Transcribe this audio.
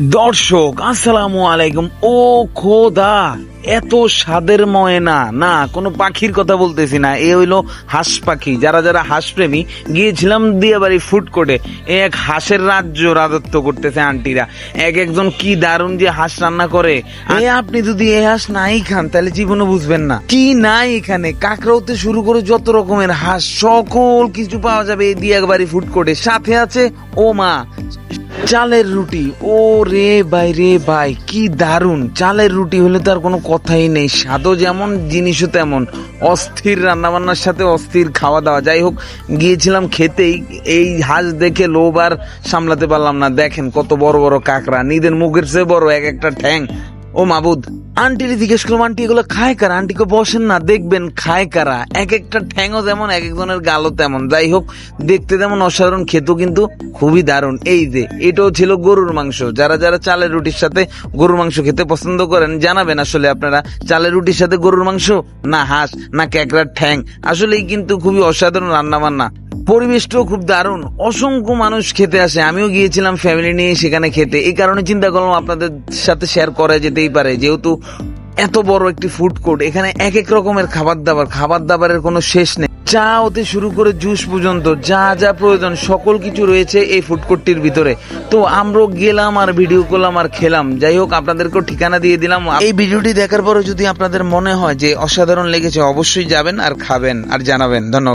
দর্শক, আসসালামু আলাইকুম। ও খোদা, এত স্বাদের ময়না। না, কোনো পাখির কথা বলতেছি না। এ হইল হাঁস পাখি। যারা যারা হাঁস প্রেমী গিয়েছিলাম দিয়াবাড়ি ফুড কোর্টে এক হাঁসের রাজ্য রাজত্ব করতেছে আন্টিরা। এক একজন কি দারুণ যে হাঁস রান্না করে। আপনি যদি এ হাঁস নাই খান, তাহলে জীবনে বুঝবেন না। কি নাই এখানে? কাকড়াওতে শুরু করে যত রকমের হাঁস, সকল কিছু পাওয়া যাবে এই দিয়ে দিয়াবাড়ি ফুড কোর্টে সাথে আছে ও মা চালের রুটি। ও রে ভাই রে ভাই, কি দারুণ চালের রুটি হলে তো আর কোনো কথাই নেই। স্বাদও যেমন, জিনিসও তেমন। অস্থির রান্নাবান্নার সাথে অস্থির খাওয়া দাওয়া। যাই হোক, গিয়েছিলাম খেতেই। এই হাঁস দেখে লোবার সামলাতে পারলাম না। দেখেন কত বড় বড় কাঁকড়া। নিদের মুখের চেয়ে বড় এক একটা ঠ্যাং। ও মাবুদ, আন্টির জিজ্ঞেস করলাম, আন্টি, এগুলো খায় কারা? আন্টিকে বসেন না, দেখবেন খায় কারা। এক একটা ঠ্যাংও যেমন, এক একজনের গালও তেমন। যাই হোক, দেখতে তেমন অসাধারণ, খেতেও কিন্তু খুবই দারুণ। এই যে, এটাও ছিল গরুর মাংস। যারা যারা চালের রুটির সাথে গরুর মাংস খেতে পছন্দ করেন, জানাবেন আসলে আপনারা চালের রুটির সাথে গরুর মাংস? না হাঁস, না ক্যাকড়ার ঠ্যাং। আসলেই কিন্তু খুবই অসাধারণ রান্না বান্না পরিবেশটাও খুব দারুণ। অসংখ্য মানুষ খেতে আসে। আমিও গিয়েছিলাম ফ্যামিলি নিয়ে সেখানে খেতে। এই কারণে চিন্তা করলাম আপনাদের সাথে শেয়ার করা যেতেই পারে। যেহেতু এত বড় একটি ফুড কোর্ট এখানে এক এক রকমের খাবার দাবার। খাবার দাবারের কোনো শেষ নেই। চা হতে শুরু করে জুস পর্যন্ত, যা যা প্রয়োজন, সকল কিছু রয়েছে এই ফুড কোর্টটির ভিতরে। তো আমরাও গেলাম আর ভিডিও করলাম আর খেলাম। যাই হোক, আপনাদেরকেও ঠিকানা দিয়ে দিলাম। এই ভিডিওটি দেখার পরে যদি আপনাদের মনে হয় যে অসাধারণ লেগেছে, অবশ্যই যাবেন আর খাবেন আর জানাবেন। ধন্যবাদ।